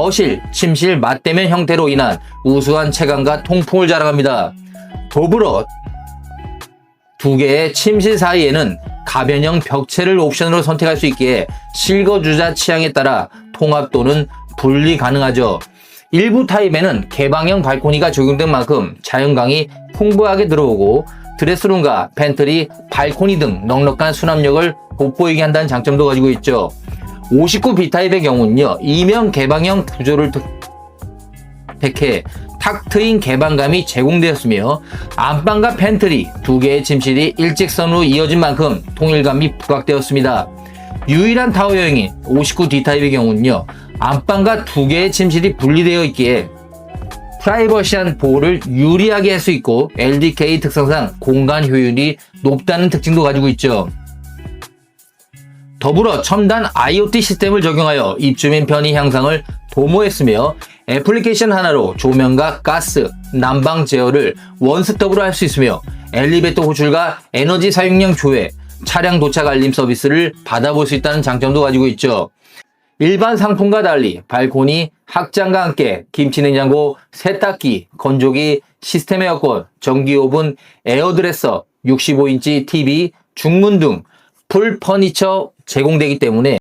거실, 침실 맞대면 형태로 인한 우수한 체감과 통풍을 자랑합니다. 더불어 두 개의 침실 사이에는 가변형 벽체를 옵션으로 선택할 수 있기에 실거주자 취향에 따라 통합 또는 분리 가능하죠. 일부 타입에는 개방형 발코니가 적용된 만큼 자연광이 풍부하게 들어오고 드레스룸과 팬트리, 발코니 등 넉넉한 수납력을 돋보이게 한다는 장점도 가지고 있죠. 59B 타입의 경우는요, 이면 개방형 구조를 특- 택해 탁 트인 개방감이 제공되었으며 안방과 팬트리 두 개의 침실이 일직선으로 이어진 만큼 통일감이 부각되었습니다. 유일한 타워형인 59D 타입의 경우는요 안방과 두 개의 침실이 분리되어 있기에 프라이버시한 보호를 유리하게 할 수 있고 LDK 특성상 공간 효율이 높다는 특징도 가지고 있죠. 더불어 첨단 IoT 시스템을 적용하여 입주민 편의 향상을 도모했으며 애플리케이션 하나로 조명과 가스, 난방 제어를 원스톱으로 할 수 있으며 엘리베이터 호출과 에너지 사용량 조회, 차량 도착 알림 서비스를 받아볼 수 있다는 장점도 가지고 있죠. 일반 상품과 달리 발코니, 확장과 함께 김치냉장고, 세탁기, 건조기, 시스템 에어컨, 전기 오븐, 에어드레서, 65인치 TV, 중문 등 풀 퍼니처 제공되기 때문에